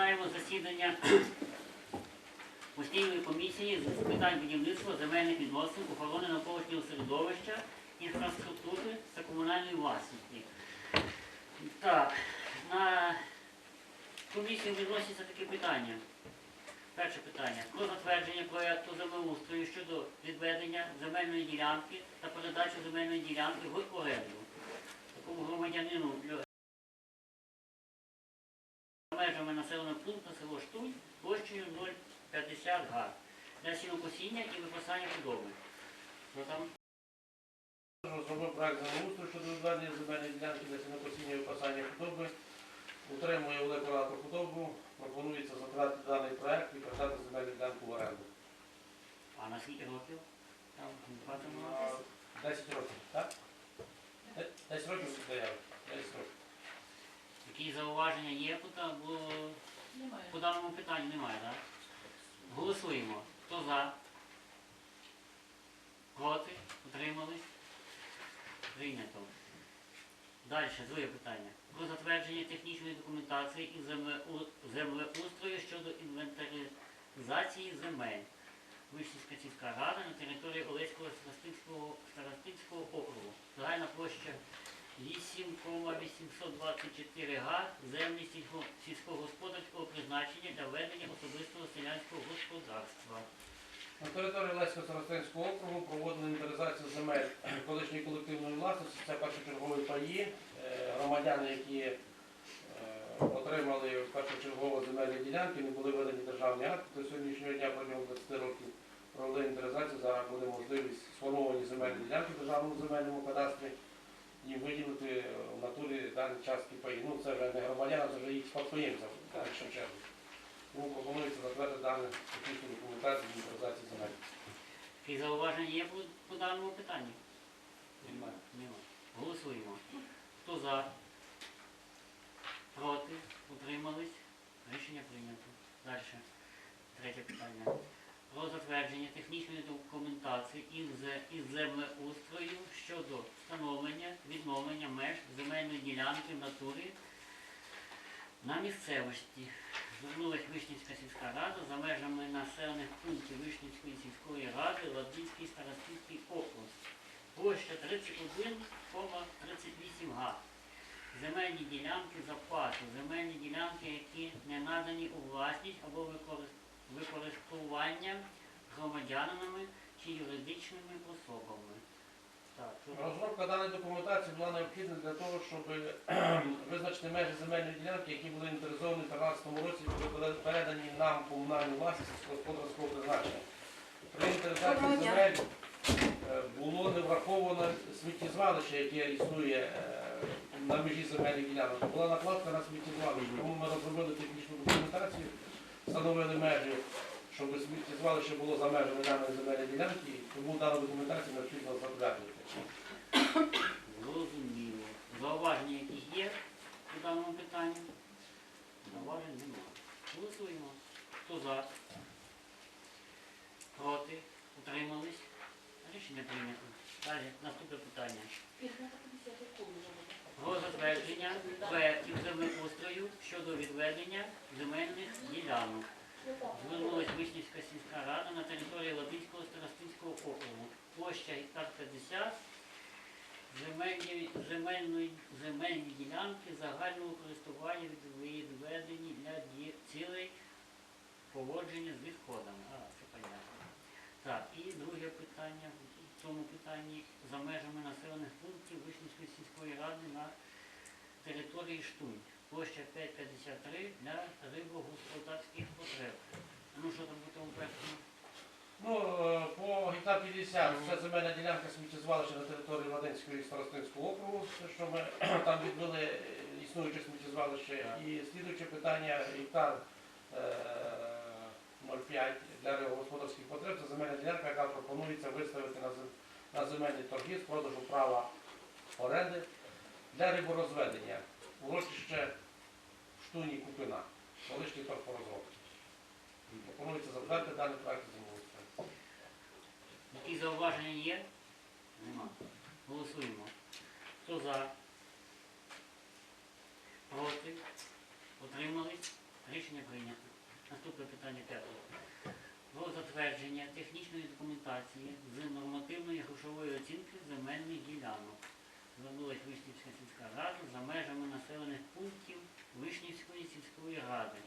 Починаємо засідання постійної комісії з питань будівництва, земельних відносин, охорони навколишнього середовища, інфраструктури та комунальної власності. Так, на комісію відносяться такі питання. Перше питання. Про затвердження проєкту землеустрою щодо відведення земельної ділянки та передачу земельної ділянки в оренду. Такому громадянину населеного пункту село Штунь площею 0,50 га для сінокосіння і випасання худоби. Там? Розробив проект землеустрою щодо відведення земельної ділянки для сінокосіння і випасання худоби. Утримує велику худобу. Пропонується затвердити даний проект і передати земельну ділянку в оренду. А на скільки років? Там На 10 років, так? 10 років заяви. 10 років. Які зауваження є Немає. По даному питанню немає, так? Голосуємо. Хто за? Проти? Утримались? Прийнято. Далі, друге питання. Про затвердження технічної документації і землеустрою щодо інвентаризації земель. Вишнівська сільська рада на території Олеського старостинського, округу. Загальна площа 8,824 га землі сільськогосподарського призначення для ведення особистого селянського господарства. На території Леського Старостинського округу проводили інвентаризацію земель колишньої колективної власності. Це першочергові паї. Е, Громадяни, які е, отримали першочергово земельні ділянки, не були видані державні акти. До сьогоднішнього дня протягом 20 років провели інвентаризацію. Зараз буде можливість сформовані земельні ділянки в державному земельному кадастрі і виділити в натурі дані частки паї. Ну це вже не громадяни, це вже їх спадкоємців, так, якщо чесно. Тому пропонується затвердити дану технічну документацію з інвентаризації земель. І зауваження є по, по даному питанню? Немає. Немає. Голосуємо. Хто за? Проти? Утримались? Рішення прийнято. Далі. Третє питання. Про затвердження технічної документації із, землеустрою щодо встановлення, відновлення меж земельної ділянки в натурі на місцевості. Звернулась Вишнівська сільська рада за межами населених пунктів Вишнівської сільської ради Ладвінський старостинський округ. Площа 31,38 га. Земельні ділянки запасу, земельні ділянки, які не надані у власність або використ- використовування громадянами чи юридичними особами. Так. Розробка даної документації була необхідна для того, щоб визначити межі земельної ділянки, які були інвентаризовані в 2013 році були передані нам комунальну власність господарського призначення. При інвентаризації земель е, було не враховано сміттєзвалище, яке існує е, на межі земельних ділянок. Була накладка на сміттєзвалище. Тому ми розробили технічну документацію, встановили межі, щоб сміттєзвалище було за межами даної земельної ділянки, тому дану документацію необхідно затвердити. Зрозуміло. Зауваження якісь є по даному питанню? Зауважень немає. Голосуємо. Хто за? Проти? Утримались? Рішення прийнято. Далі, наступне питання. Про затвердження проєктів землеустрою щодо відведення земельних ділянок. Звернулась Вишнівська сільська рада на території Лабінського старостинського округу. Площа гектар 50, земельні, земельної, земельні ділянки загального користування від- відведені для цілей поводження з відходами. А, це понятно. Так, і друге питання в цьому питанні за межами населених пунктів Вишнівської сільської ради на території Штунь. Площа 5,53 для рибогосподарських потреб. Ну що там по тому першому? Ну, е, по гектар 50 це земельна ділянка сміттєзвалища на території Ладинського і Старостинського округу, що ми там відбили існуюче сміттєзвалище. І слідуюче питання гектар е, 0,5 для господарських потреб. Це земельна ділянка, яка пропонується виставити на, зем- на земельні торги з продажу права оренди для риборозведення. Урочище в Штуні Купина, колишній торфорозроб. Пропонується затвердити даний проект землеустрою. Які зауваження є? Нема. Голосуємо. Хто за? Проти? Рішення Рішення прийнято. Наступне питання п'яте. Про затвердження технічної документації з нормативної грошової оцінки земельних ділянок. Звернулась Вишнівська сільська рада за межами населених пунктів Вишнівської сільської ради.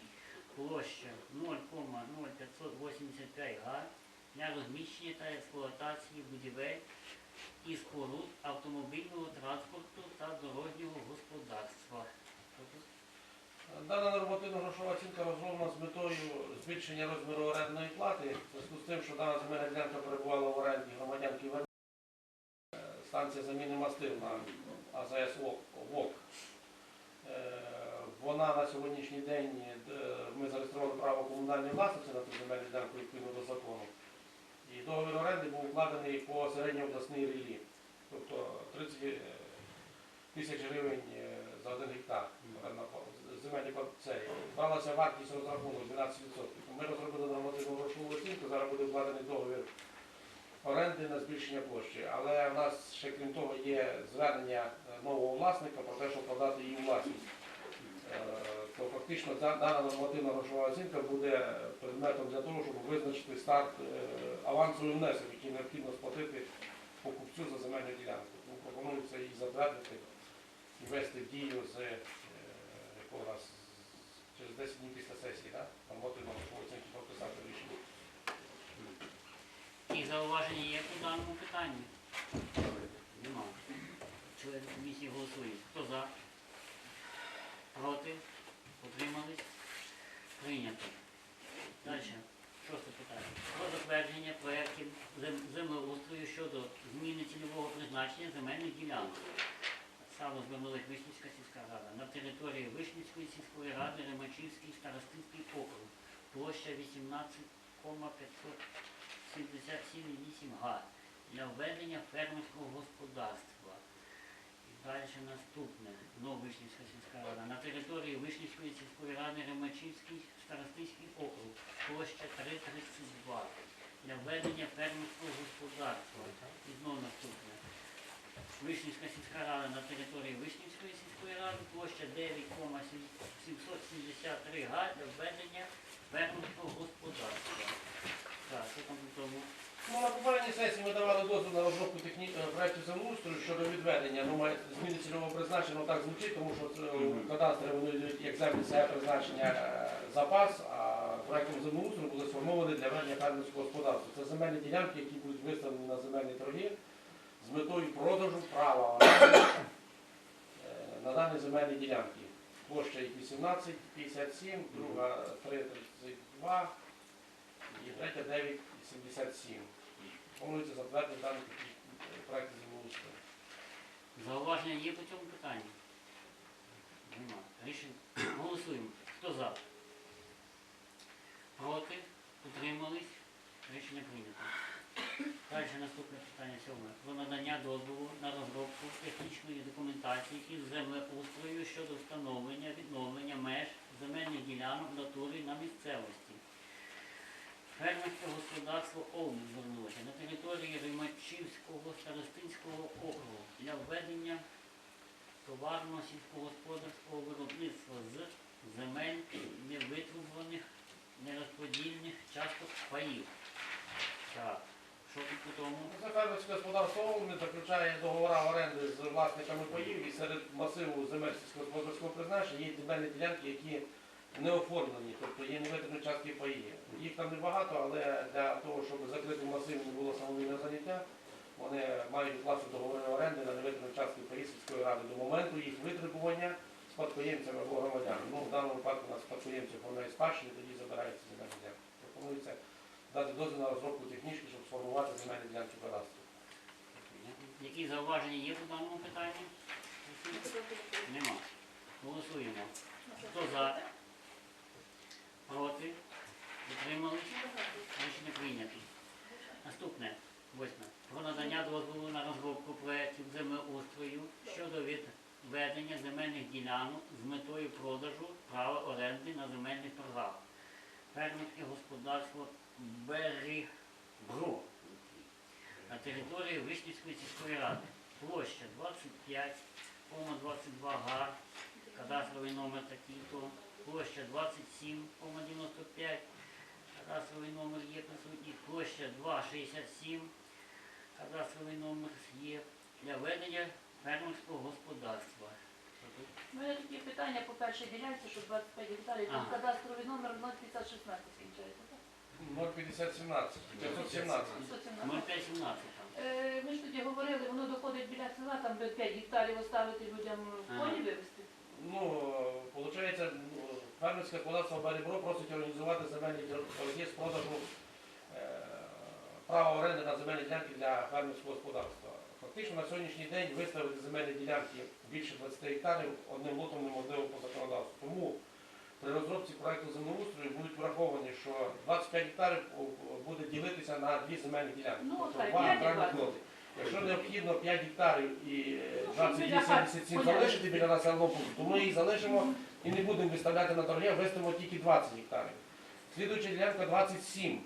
Площа 0,0585 га для розміщення та експлуатації будівель і споруд автомобільного транспорту та дорожнього господарства. Тобто Дана нормативна грошова оцінка розроблена з метою збільшення розміру орендної плати. В зв'язку з тим, що дана земельна ділянка перебувала в оренді громадянки е, станція заміни мастил на АЗС ВОК. Е, Вона на сьогоднішній день е, ми зареєстрували право комунальної власності на цю земельну ділянку відповідно до закону. І договір оренди був укладений по середньообласній рілі. Тобто 30 тисяч гривень е, за один гектар орендна плата. Земельні цей. Бралася вартість розрахунку 12%. Ми розробили нормативну грошову оцінку, зараз буде вкладений договір оренди на збільшення площі. Але в нас ще крім того є звернення нового власника про те, щоб продати її власність. Е, То фактично дана нормативна грошова оцінка буде предметом для того, щоб визначити старт е, авансовий внесок, який необхідно сплатити покупцю за земельну ділянку. Тому пропонується її затвердити і ввести в дію з е, якого у нас через 10 днів після сесії, так? Нормативна грошова оцінка прописати рішення. І зауваження є по питанню? Нема. Члени комісії голосують. Хто за? Проти? Утримались? Прийнято. Далі. Шосте питання. Про затвердження проєктів зем- землеустрою щодо зміни цільового призначення земельних ділянок. Саме звернулась Вишнівська сільська рада. На території Вишнівської сільської ради Ремачівський старостинський округ. Площа 18,577,8 га для введення фермерського господарства. І далі наступне. Знову Вишнівська сільська рада. На території Вишнівської сільської ради Ремачівський старостинський округ. Площа 332 для введення фермерського господарства. І знову наступне. Вишнівська сільська рада на території Вишнівської сільської ради, площа 9,773 га для введення фермерського господарства. Так, що там тому? Ну, на попередній сесії ми давали дозвіл на розробку техні... е, проектів землеустрою щодо відведення. Ну, має зміни цільового призначення, ну, так звучить, тому що це, е, кадастри вони йдуть як землі себе призначення е, запас, а проектом землеустрою були сформовані для ведення фермерського господарства. Це земельні ділянки, які будуть виставлені на земельні торги з метою продажу права оренди, е, на дані земельні ділянки. Площа їх 18, 57, друга 3,32 і третя 9,77. Планується затвердити дані проекти землеустрою. Зауваження є по цьому питанню? Нема. Рішення. Голосуємо. Хто за? Проти? Утримались? Рішення прийнято. Далі наступне питання сьоме. Про надання дозволу на розробку технічної документації із землеустрою щодо встановлення відновлення меж земельних ділянок в натурі на місцевості. Фермерське господарство ОВН звернулося на території Римачівського старостинського округу для введення товарного сільськогосподарського виробництва з земель невитрубуваних нерозподільних часток паїв. Так, тому? Це фермерське господарство «Овни» заключає договори оренди з власниками паїв і серед масиву земель сільськогосподарського призначення є земельні ділянки, які не оформлені, тобто є невитребні частки паї. Їх там небагато, але для того, щоб закрити масив не було самовільного заняття, вони мають укласти договори оренди на невитребні частки паї сільської ради до моменту їх витребування спадкоємцями або громадянами. Ну, в даному випадку на спадкоємців оформляє спадщини, тоді забирається земельна ділянка. Пропонується дати дозвіл на розробку технічки, щоб сформувати земельні ділянки кадастру. Які зауваження є по даному питанню? Нема. Голосуємо. Хто за? Проти? Утримались? Рішення прийнято. Наступне, восьме. Про надання дозволу на розробку проєктів землеустрою щодо відведення земельних ділянок з метою продажу права оренди на земельних торгах. Фермерське господарство Берігбру на території Вишнівської сільської ради. Площа 25,22 га, кадастровий номер такий-то, площа 27,95, кадастровий номер є присутній, площа 2,67, кадастровий номер є для ведення фермерського господарства. Тут? У мене такі питання по першій ділянці, що 25 гектарів, там Ага. кадастровий номер 05016 кінчається, так? 05017, 517. 517. 0,517 там. Е, Ми ж тоді говорили, воно доходить біля села, там би 5 гектарів оставити людям в Ага. полі вивезти. Ну, виходить, фермерське господарство Барібро просить організувати земельні торги з продажу е, права оренди на земельні ділянки для фермерського господарства. Фактично на сьогоднішній день виставити земельні ділянки більше 20 гектарів одним лотом неможливо по законодавству. Тому при розробці проекту землеустрою будуть враховані, що 25 гектарів буде ділитися на дві земельні ділянки. Ну, тобто так, два окремих лоти. Якщо необхідно 5 гектарів і е, Ну, щоб біля хат 2277 поляли. залишити біля населеного пункту, то ми її залишимо і не будемо виставляти на торги, а виставимо тільки 20 гектарів. Слідуюча ділянка 27,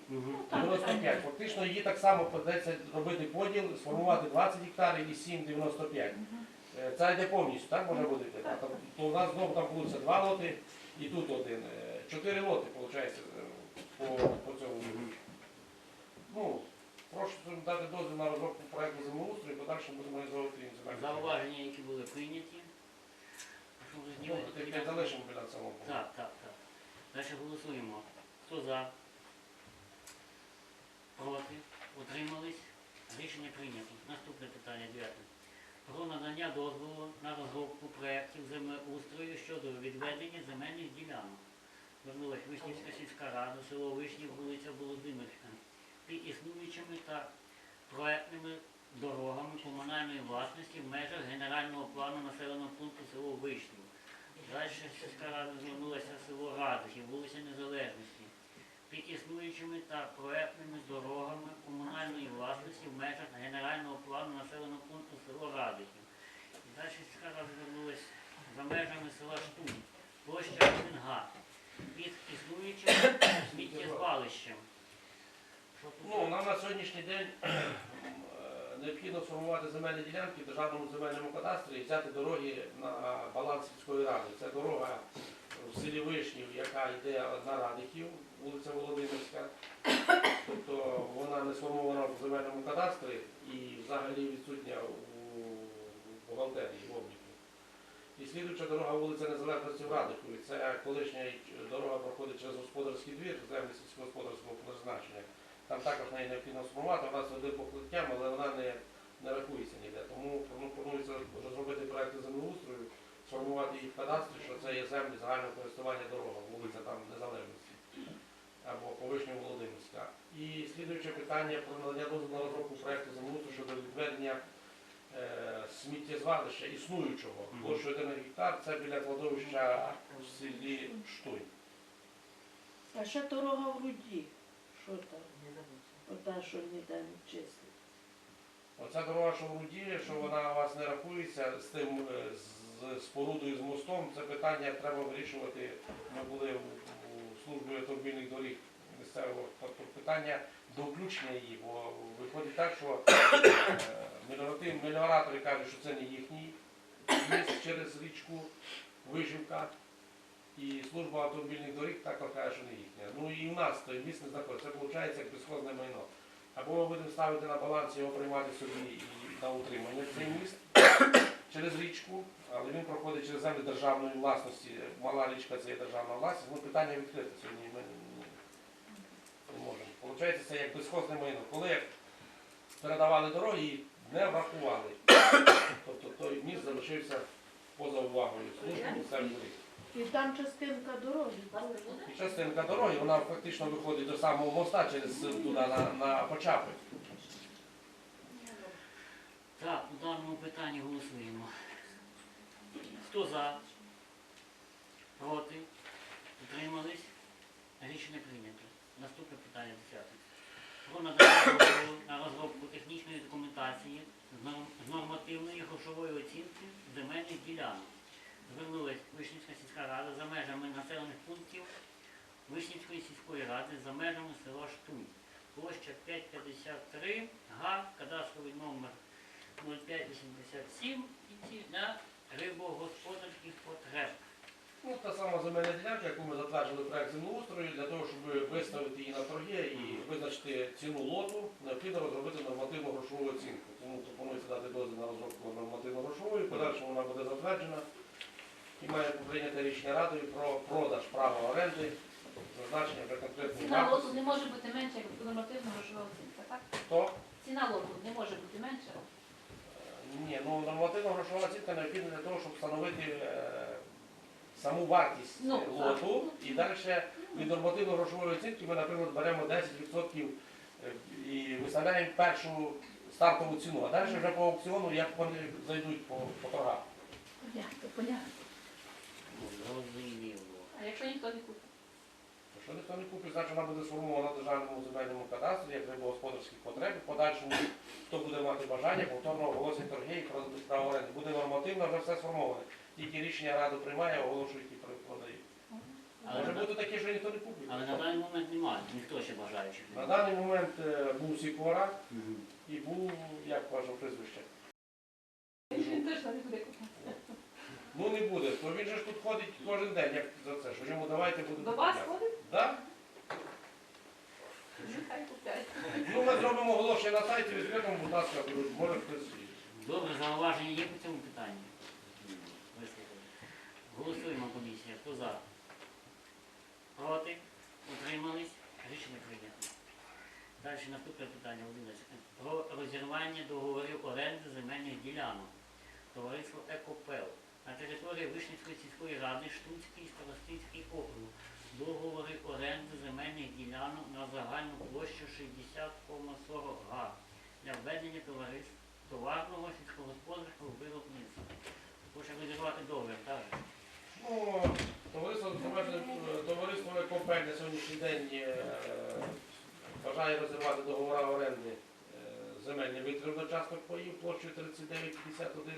95. Фактично її так само придеться робити поділ, сформувати 20 гектарів і 7, 95. Е, Це йде повністю, так може бути? То у нас знову там будуть два лоти і тут один. Е, Чотири лоти, виходить, по, по цьому. Ну, прошу дати дозвіл на розробку проекту землеустрою, і подальше будемо реалізовувати земельні. Зауваження, які були прийняті. Прошу Ну, розділити залишимо біля пункту. Так, так, так. Далі голосуємо. Хто за? Проти? Утримались? Рішення прийнято. Наступне питання дев'яте. Про надання дозволу на розробку проєктів землеустрою щодо відведення земельних ділянок. Звернулась Вишнівська сільська рада, село Вишнів, вулиця Володимирська. Під існуючими та проектними дорогами комунальної власності в межах генерального плану населеного пункту село Вишнів. Далі сільська рада звернулася село Радихів, вулиця Незалежності. Під існуючими та проектними дорогами комунальної власності в межах генерального плану населеного пункту село Радихів. Далі сільська рада звернулася за межами села Штунь, площа 1Г. Під існуючим сміттєзвалищем. Ну, нам на сьогоднішній день е, необхідно сформувати земельні ділянки в державному земельному кадастрі і взяти дороги на баланс сільської ради. Це дорога в селі Вишнів, яка йде на Радихів, вулиця Володимирська. Тобто вона не сформована в земельному кадастрі і взагалі відсутня у бухгалтерії в обліку. І слідуюча дорога вулиця Незалежності в Радихові. Це колишня дорога проходить через господарський двір, землі сільськогосподарського призначення. Там також неї необхідно сформувати, вона з одним покриттям, але вона не, не рахується ніде. Тому ну, планується розробити проекти землеустрою, сформувати їх в кадастрі, що це є землі загального користування дорога, вулиця там Незалежності або Повишня Володимирська. І слідуюче питання про надання дозволу на розробку проекту землеустрою щодо відведення е, сміттєзвалища існуючого площою 1 гектар, це біля кладовища в селі Штуй. А ще дорога в руді. Що там? Ота, що ніде не чистить. Оця дорога, що в Руді, що вона у вас не рахується з тим е, з спорудою з мостом, це питання треба вирішувати. Ми були у, у службі автомобільних доріг місцевого тобто питання до включення її, бо виходить так, що е, меліоратори кажуть, що це не їхній міст через річку Вижівка. І служба автомобільних доріг також каже, що не їхня. Ну і в нас той міст не знаходиться. Це виходить як безхозне майно. Або ми будемо ставити на баланс його приймати собі і на утримання цей міст через річку, але він проходить через землі державної власності. Мала річка це є державна власність. Ну питання відкрите сьогодні ми не, можемо. Получається, це як безхозне майно. Коли передавали дороги, її не врахували. Тобто той міст залишився поза увагою служби місцевих доріг. І там частинка дороги. Частинка дороги, вона фактично виходить до самого моста через туди на, на Почапи. Так, у даному питанні голосуємо. Хто за? Проти? Утримались? Рішення прийнято. Наступне питання 10. Про надання дозволу на розробку технічної документації з нормативної грошової оцінки земельних ділянок. Звернулась Вишнівська сільська рада за межами населених пунктів Вишнівської сільської ради за межами села Штунь. Площа 553 га, кадастровий номер 0587 і для рибогосподарських потреб. Ну, та сама земельна ділянка, яку ми затверджували проект землеустрою, для того, щоб виставити її на торги і визначити ціну лоту, необхідно розробити нормативну грошову оцінку. Тому пропонується дати дозвіл на розробку нормативно-грошової, в подальшому вона буде затверджена і має бути прийняте рішення радою про продаж права оренди, зазначення вже конкретної Ціна лоту не може бути менша, як нормативна грошова оцінка, так? Хто? Ціна лоту не може бути менша. Е, Ні, ну нормативна грошова оцінка необхідна для того, щоб встановити е, саму вартість Ну, е, лоту. так. І далі від нормативно-грошової оцінки ми, наприклад, беремо 10% е, і виставляємо першу стартову ціну, а далі вже по аукціону, як вони зайдуть по, по торгах. Понятно, понятно. Зрозуміло. А якщо ніхто не купить? Якщо ніхто не купить, значить вона буде сформована в державному земельному кадастрі як рибогосподарських потреб. В подальшому, хто буде мати бажання, повторно оголосить торги і продадуть право оренди. Буде нормативно, вже все сформоване. Тільки рішення ради приймає, оголошують і про- продають. Але Може на- бути таке, що ніхто не купить. Але на даний момент немає, ніхто ще бажаючих На немає. даний момент е, був Сікора Мгм. і був, як ваше прізвище? Він точно не буде купити. Ну не буде, то він же ж тут ходить кожен день, як за це, що йому давайте буде. До вас ходить? Так? Нехай. Ну ми зробимо оголошення на сайті, відкритому, будь ласка, може хтось. Добре, зауваження є по цьому питанню? Вислухали. Голосуємо комісія. Хто за? Проти? Утримались? Рішення прийнято. Далі наступне питання 11. Про розірвання договорів оренди земельних ділянок. Товариство Екопел. На території Вишнівської сільської ради Штунський і Старостинський округ. Договори оренди земельних ділянок на загальну площу 60,40 га для введення товариств товарного сільськогосподарського виробництва. Хоче розірвати договір, так? Ну, товариство, товариство- на сьогоднішній день е, бажає розірвати договори оренди земельних витребних часток паїв площею 39,51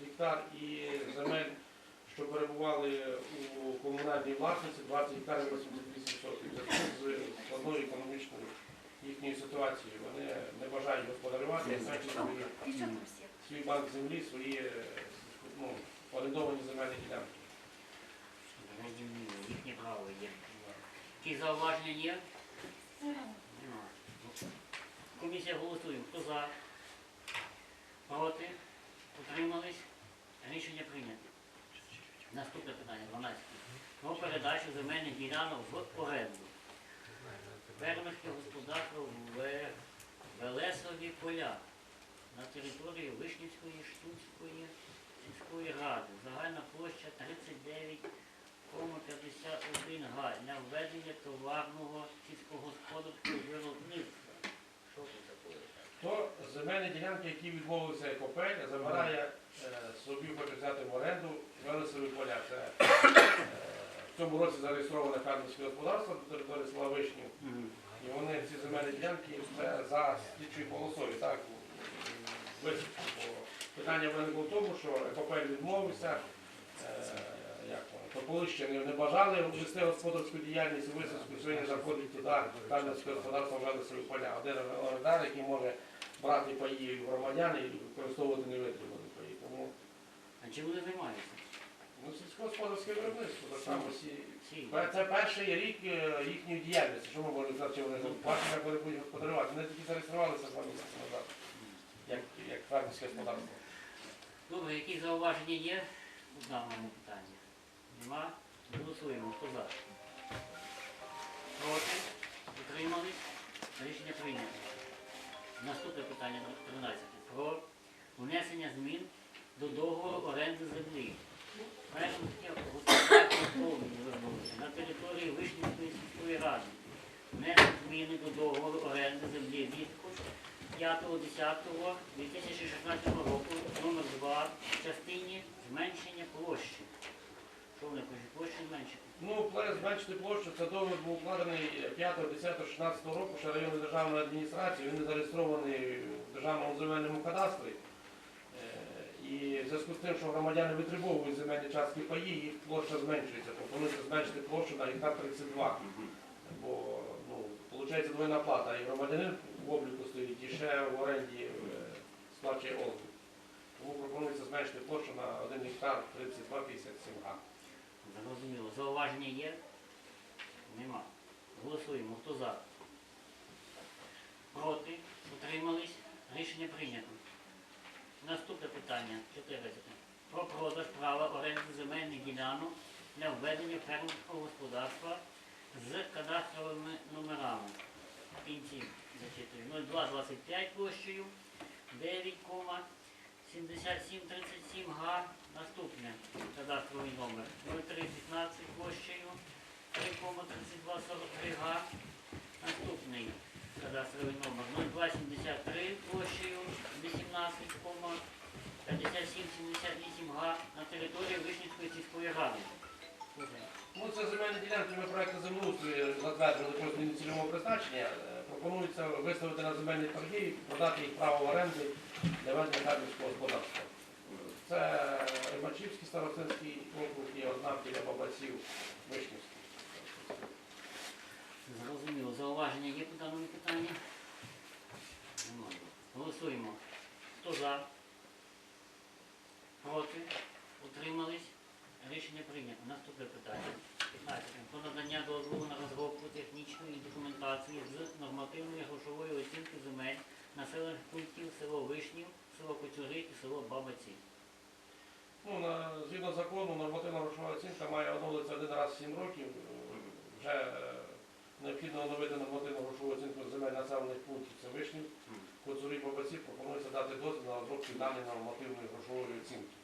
гектар і земель, що перебували у комунальній власності 20 гектарів 88 сотень. Зв'язку з складною економічною їхньою ситуацією. Вони не бажають господарювати, а значить свої свій банк землі, свої ну, орендовані земельні ділянки. Зрозуміло, їхнє право є. Які зауваження є? Нема. Комісія голосує. Хто за? Проти? Утримались? Рішення прийнято. Наступне питання, 12. Про передачу земельних ділянок в оренду. Фермерське господарство в Велесові поля на території Вишнівської Штунської сільської ради. Загальна площа 39,51 га для введення товарного сільськогосподарського виробництва. Що таке? То земельні ділянки, які відмовилися Екопель, забирає е, собі, хоче взяти в оренду Велесові поля. Це е, в цьому році зареєстроване фермерське господарство на території села Вишнів. І вони ці земельні ділянки це за слідчою полосою. Так, висвітлено. Бо питання виникло в тому, що Екопель відмовився. е, Як воно, то ще не, бажали ввести господарську діяльність і висадку, сьогодні заходить туди фермерське господарство Велесові поля. Один орендар, який може брати паї громадян і використовувати невитримані паї. Тому А чим вони займаються? ну, сільськогосподарське виробництво так само всі. Це перший рік е, їхньої діяльності. Що ми можемо сказати, що вони бачимо, як вони будуть господарювати. Вони тільки зареєструвалися два місяці назад, як, як фермерське господарство. Добре, які зауваження є у даному питанні? Нема? Голосуємо. Хто за? Проти? Утримались? Рішення прийнято. Наступне питання 13. Про внесення змін до договору оренди землі. Господарство на території Вишнівської сільської ради. Внести зміни до договору оренди землі від 5.10.2016 року номер 2 в частині зменшення площі. Що вони хочуть? Площу зменшити? Ну, план зменшити площу, це договір був укладений 5, 10, 16 року, ще районної державної адміністрації, він не зареєстрований в державному земельному кадастрі. Е, І в зв'язку з тим, що громадяни витребовують земельні частки паї, їх площа зменшується. Пропонується зменшити площу на гектар 32. Бо ну, виходить двойна плата. І громадянин в обліку стоїть, і ще в оренді е, сплачує облік. Тому пропонується зменшити площу на 1 гектар 32,57 га. Зрозуміло. Зауваження є? Нема. Голосуємо. Хто за? Проти? Утримались? Рішення прийнято. Наступне питання. 14. Про продаж права оренди земельних ділянок для введення фермерського господарства з кадастровими номерами. Кінці зачитую. 0225 площею 9,7737 га. Наступне кадастровий номер 0315 площею 3,3243 га. Наступний кадастровий номер 0273 площею 18,5778 га на території Вишнівської сільської ради. Ну, це земельні ділянки, ми проєкту землеустрою затвердили про зміну цільового призначення. Пропонується виставити на земельні торги і продати їх право оренди для ведення фермерського господарства. Це Римачівський старостинський округ і одна біля бабаців Вишнівський. Зрозуміло. Зауваження є по даному питанню? Голосуємо. Хто за? Проти? Утримались? Рішення прийнято. Наступне питання. 15. Про надання дозволу на розробку технічної документації з нормативної грошової оцінки земель населених пунктів село Вишнів, село Коцюри і село Бабаці. Ну, на, згідно закону, нормативна грошова оцінка має оновлюватися один раз в 7 років. Вже е, необхідно оновити нормативну грошову оцінку земель населених пунктів. Це Вишнів, Коцурі Бабаці пропонується дати дозвіл на розробку даної нормативної грошової оцінки.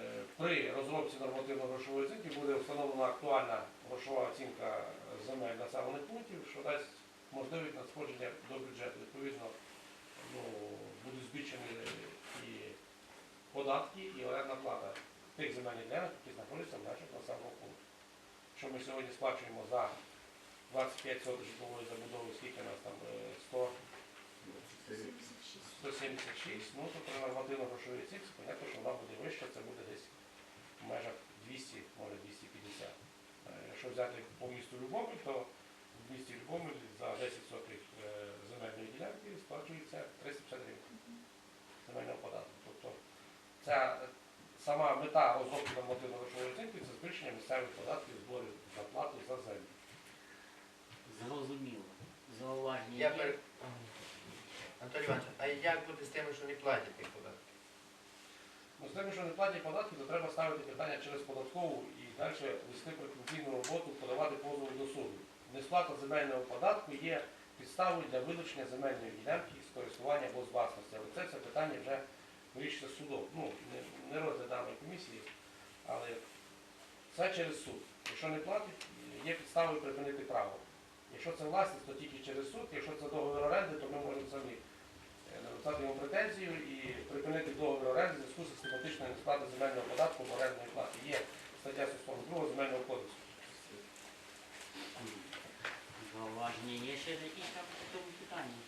Е, При розробці нормативно-грошової оцінки буде встановлена актуальна грошова оцінка земель населених пунктів, що дасть можливість надходження до бюджету. Відповідно, ну, будуть збільшені і податки, і орендна плата тих земельних ділянок, які знаходяться в межах населеного пункту. Що ми сьогодні сплачуємо за 25 соток житлової забудови, скільки у нас там е, 100 176, ну то при нормативно-грошовій оцінці, понятно, що вона буде вища, це буде десь в межах 200, може 250. Е, Якщо взяти по місту Любомель, то в місті Любомель за 10 сотих е, земельної ділянки сплачується 350 гривень земельного податку. Тобто ця сама мета розробки нормативно-грошової оцінки це збільшення місцевих податків, зборів зарплати за землю. Зрозуміло. Зауваження Я є? пер... Анатолій Іванович, а як буде з тими, що не платять тих податків? Ну, з тим, що не платять податки, то треба ставити питання через податкову і далі вести прикрутійну роботу, подавати позови до суду. Несплата земельного податку є підставою для вилучення земельної ділянки з користування або з власності. Але це, це питання вже вирішиться судом. Ну, не, не розгляд даної комісії, але це через суд. Якщо не платить, є підставою припинити право. Якщо це власність, то тільки через суд. Якщо це договір оренди, то ми можемо самі е, написати йому претензію і припинити договір оренди в зв'язку з систематичною несплатою земельного податку в орендної плати. Є стаття 142 земельного кодексу. Зауваження є ще якісь там питанню?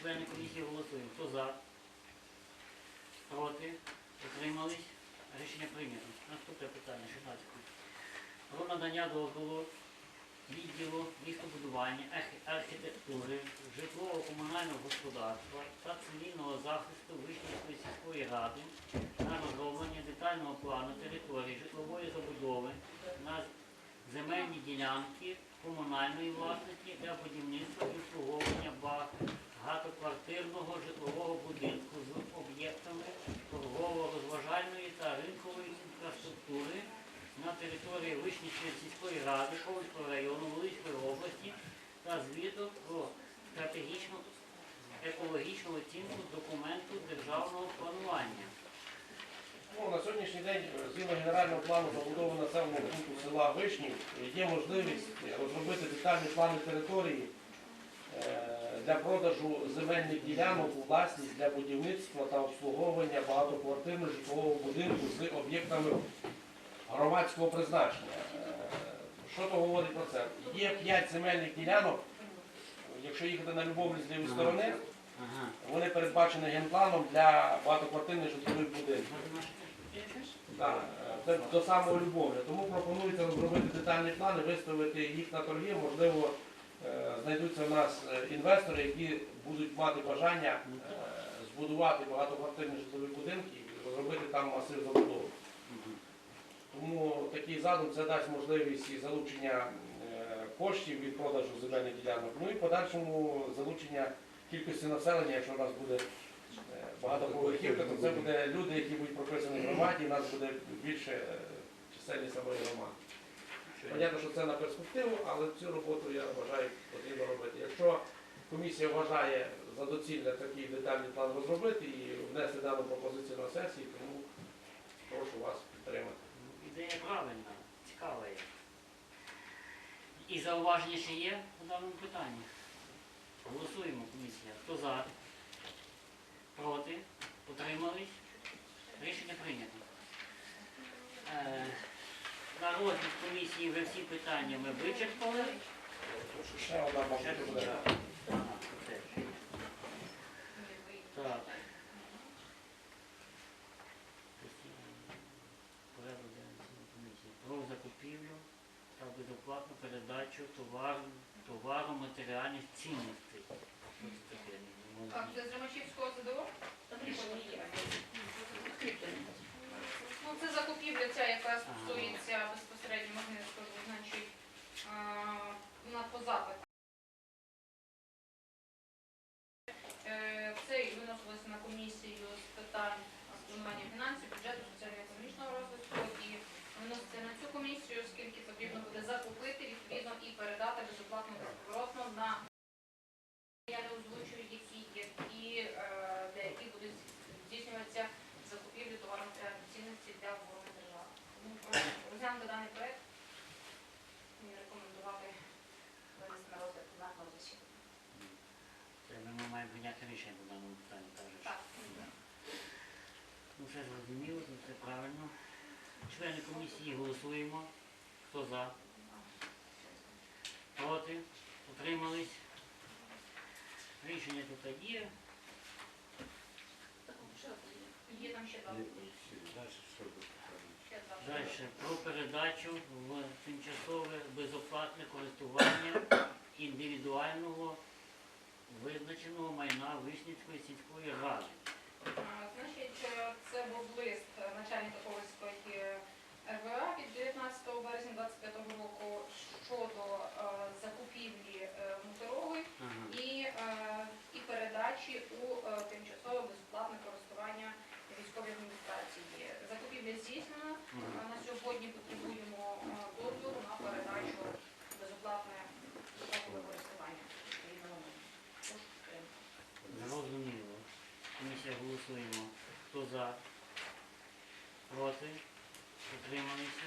Члени комісії голосуємо. Хто за? Проти? Утримались? Рішення прийнято. Наступне питання, 16. Про надання дозволу відділу містобудування, архітектури, житлово-комунального господарства та цивільного захисту Вишнівської сільської ради на розроблення детального плану території житлової забудови на земельні ділянки комунальної власності для будівництва і обслуговування багатоквартирного житлового будинку з об'єктами торгово-розважальної та ринкової інфраструктури на території Вишнівської сільської ради Ковальського району Волинської області та звіток про стратегічну екологічну оцінку документу державного планування. Ну, на сьогоднішній день, е, згідно генерального плану забудови населеного пункту села Вишнів, е, є можливість розробити детальні плани території е, для продажу земельних ділянок у власність для будівництва та обслуговування багатоквартирного житлового будинку з об'єктами громадського призначення. Е, Що то говорить про це? Є 5 земельних ділянок, якщо їхати на Любовлі з лівої сторони, вони передбачені генпланом для багатоквартирних житлових будинків. Так, е, це до самого любові. Тому пропонується розробити детальні плани, виставити їх на торги. Можливо, знайдуться в нас е, інвестори, які будуть мати бажання е, збудувати багатоквартирні житлові будинки і розробити там масив забудови. Тому такий задум це дасть можливість і залучення е, коштів від продажу земельних ділянок, ну і подальшому залучення кількості населення, якщо у нас буде е, багатоповерхівка, то це буде люди, які будуть прописані в громаді, у нас буде більше е, чисельність самої громади. Понятно, що це на перспективу, але цю роботу я вважаю потрібно робити. Якщо комісія вважає за доцільне такий детальний план розробити і внести дану пропозицію на сесії, тому прошу вас підтримати. Ідея правильна, цікава є. І зауваження ще є по даному питанні? Голосуємо, комісія. Хто за? Проти? Утримались? Рішення прийнято. Е, На розгляд комісії вже всі питання ми вичерпали. Ще одна буде. це. Так. Про закупівлю та безоплатну передачу товару, товару матеріальних цінностей. Так, це з Ромачівського ЗДО? Є. Ну, це закупівля ця, яка стосується безпосередньо Магнитського, значить, а, вона по запиту. Е, Це і виносилося на комісію з питань планування фінансів, бюджету, соціально-економічного розвитку і виноситься на цю комісію, оскільки потрібно буде закупити відповідно і передати безоплатно безповоротно на я не озвучую, які є, і е, деякі будуть здійснюватися закупівлі товарно-матеріальних цінностей для оборони держави. Тому прошу розглянути даний проект і рекомендувати винести на розгляд пленарного засідання. Це ми маємо прийняти рішення по даному питанню, кажеш. Так. Ну, все зрозуміло, це все правильно. Члени комісії голосуємо. Хто за? Проти? Утримались? Рішення тут є. Є там ще два. Далі про передачу в тимчасове безоплатне користування індивідуального визначеного майна Вишнівської сільської ради. Значить, е, це був лист е, начальника Ковальської е, РВА від 19 березня 25 року щодо е, закупівлі е, Ага. і, е, і передачі у е, тимчасове безоплатне користування військової адміністрації. Закупівля здійснена. Е, На сьогодні потребуємо е, дозволу на передачу безоплатне безоплатне користування. Прошу підтримати. Зрозуміло. Комісія голосуємо. Хто за? Проти? Утрималися?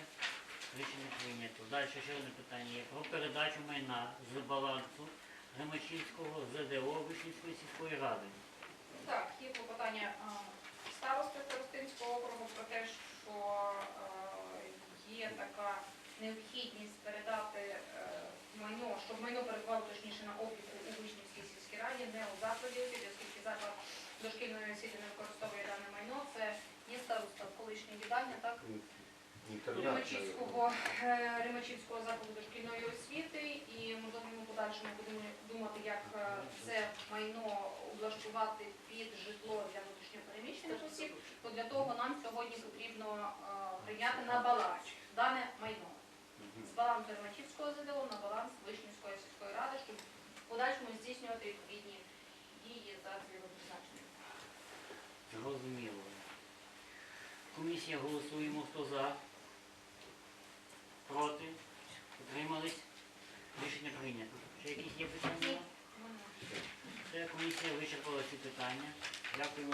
Рішення прийнято. Далі ще одне питання є. Про передачу майна з балансу Гремачівського ЗДО Вишнівської сільської ради. Так, є клопотання а, старости Старостинського округу про те, що е, є така необхідність передати е, майно, щоб майно перебувало точніше на обліку у Вишнівській сільській раді, не у закладі освіти, оскільки заклад дошкільної освіти не використовує дане майно. Це є староста колишнє їдальня, так? Римачівського, е, Римачівського закладу дошкільної освіти, і ми в подальшому будемо думати, як е, це майно облаштувати під житло для внутрішньопереміщених осіб, то для того нам сьогодні потрібно е, прийняти на баланс дане майно з балансу Римачівського ЗДО на баланс Вишнівської сільської ради, щоб в подальшому здійснювати відповідні дії за цільовим призначенням. Зрозуміло. Комісія голосуємо. Хто за? Проти? Утримались? Рішення прийнято. Ще якісь є питання? Воно. Комісія вичерпала ці питання. Дякуємо